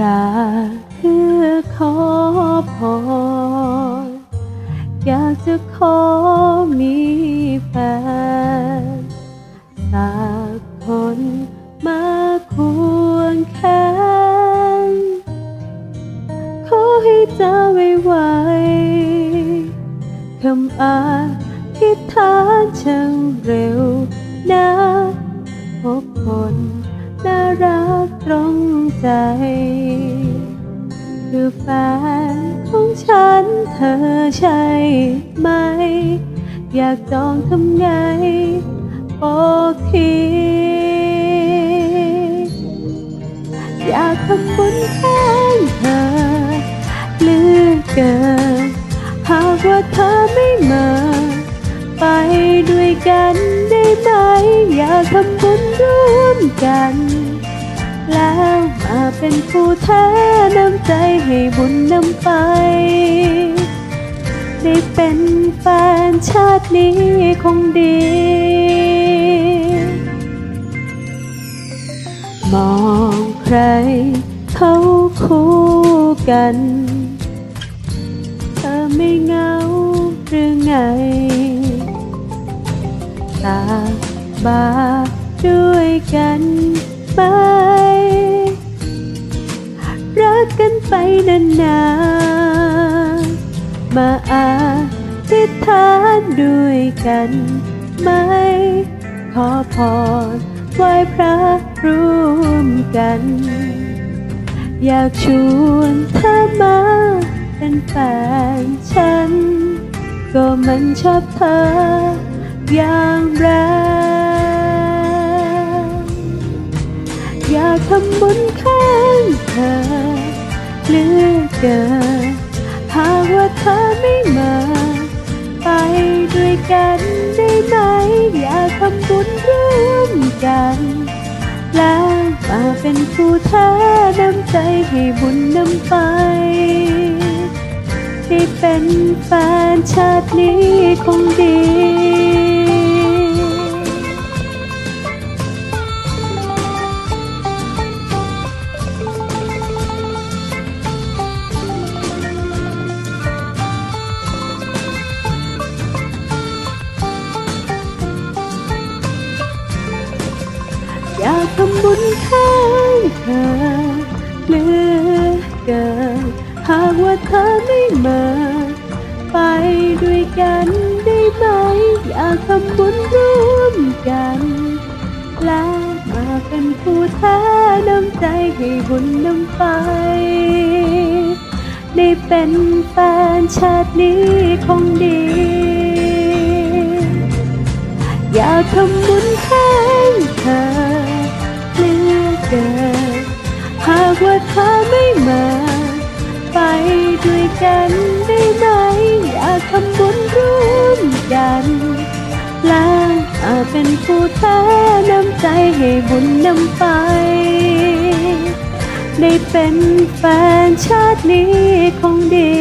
กราบเพื่อขอพรอยากจะขอมีแฟนสักคนมาควรแค้นขอให้เจอไวๆคำอาทิษฐานช่างเร็วนะพบคนน่ารักตรง ใจ คือแฟนของฉันเธอใช่ไหม อยากจองทำไงบอกทีอยากทำบุญแทนเธอเหลือเกินหากว่าเธอไม่มาไปด้วยกันได้ไหม อยากทำบุญร่วมกัน แล้วมาเป็นผู้แทนน้ำใจให้บุญนำไป ได้เป็นแฟนชาตินี้คงดี มองใครเขาคู่กัน เธอไม่เหงาหรือไง ตาบาด้วยกัน กันไปนานๆ มาอาธิษฐานด้วยกันไหม ขอพรไหว้พระร่วมกัน อยากชวนเธอมาเป็นแฟนฉัน ก็มันชอบเธออย่างแรงอยากทำบุญข้างเธอ เหลือเกินหากว่าเธอไม่มา ไปด้วยกันได้ไหม อยากทำบุญร่วมกัน แล้วมาเป็นผู้แทนน้ำใจให้บุญนำไปได้เป็นแฟนชาตินี้คงดี ทำบุญข้างเธอเหลือเกินหากว่าเธอไม่มา ไปด้วยกันได้ไหม อยากทำบุญร่วมกัน และมาเป็นผู้แทนน้ำใจให้บุญนำไป ได้เป็นแฟนชาตินี้คงดี อยากทำบุญข้างเธอ เธอไม่มา ไปด้วยกันได้ไหม อยากทำบุญร่วมกันและมาเป็นผู้แท้น้ำใจให้บุญนำไป ได้เป็นแฟนชาตินี้คงดี